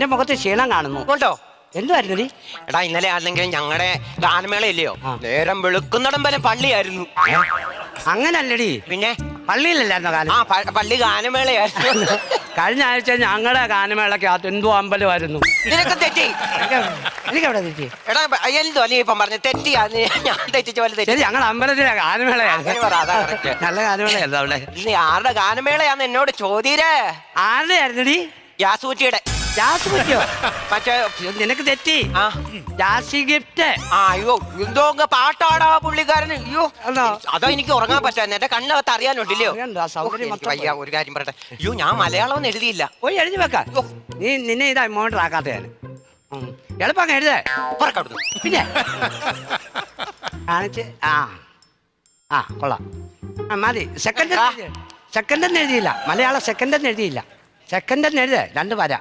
നിന്റെ മുഖത്ത് ക്ഷീണം കാണുന്നു. കേട്ടോ എന്തുവായിരുന്നു നീ? എടാ ഇന്നലെ ആണെങ്കിൽ ഞങ്ങളുടെ ഗാനമേള ഇല്ലയോ നേരം വെളുക്കുന്നിടം വരെ പള്ളിയായിരുന്നു. അങ്ങനല്ലടി. പിന്നെ? പള്ളിയിലല്ലായിരുന്നോ ആ കാലം പ- പള്ളി ഗാനമേളയായിരുന്നു. കഴിഞ്ഞ ആഴ്ച ഞങ്ങളുടെ ഗാനമേളക്കകത്ത് എന്തോ അമ്പലമായിരുന്നു. നിനക്ക് തെറ്റി? എനിക്കവിടെ തെറ്റി? എടാ എന്തോ നീ ഇപ്പം പറഞ്ഞു? തെറ്റിയാ നീ ഞാൻ തെറ്റിച്ച പോലെ തെറ്റി. ശരി ഞങ്ങളുടെ അമ്പലത്തിലെ അങ്ങനെ ഗാനമേളയാണ് പറ, അതാ correct. നല്ല ഗാനമേളയായിരുന്നു അവിടെ? നീ ആരുടെ ഗാനമേളയാന്ന് എന്നോട് ചോദ്യരേ. ആരുടെ ആയിരുന്നടി യാസൂറ്റിയുടെ. ജാസ് പറ്റിയോ മറ്റേ നിനക്ക് തെറ്റി. ആ. ജാസി ഗിഫ്റ്റ്. ആ അയ്യോ എന്തോ പാട്ടാടാ പുള്ളിക്കാരൻ അയ്യോ അതാ. അതോ എനിക്ക് ഉറങ്ങാൻ പറ്റാൻ എന്റെ കണ്ണകത്ത് അറിയാനുണ്ടല്ലോ. അറിയണ്ട, സൗകര്യം ഓ, എനിക്ക് മൊത്തം വയ്യ ഒരു കാര്യം പറയട്ടെ. അയ്യോ ഞാൻ മലയാളം ഒന്നും എഴുതിയില്ല. പോയി എഴുതി വെക്ക. നീ നിന്നെ ഇതാ മോട്ടർ ആക്കാത്ത ഞാൻ. എളുപ്പം എഴുതേ. പറക്കവിടുന്നു പിന്നെ? കാണിച്ച് ആ. ആ കൊള്ളാം. ആ മതി. സെക്കൻഡ് സെക്കൻഡെന്ന് എഴുതിയില്ല. മലയാളം സെക്കൻഡെന്ന് എഴുതിയില്ല. സെക്കൻഡ് എന്ന് എഴുതേ രണ്ട് വര.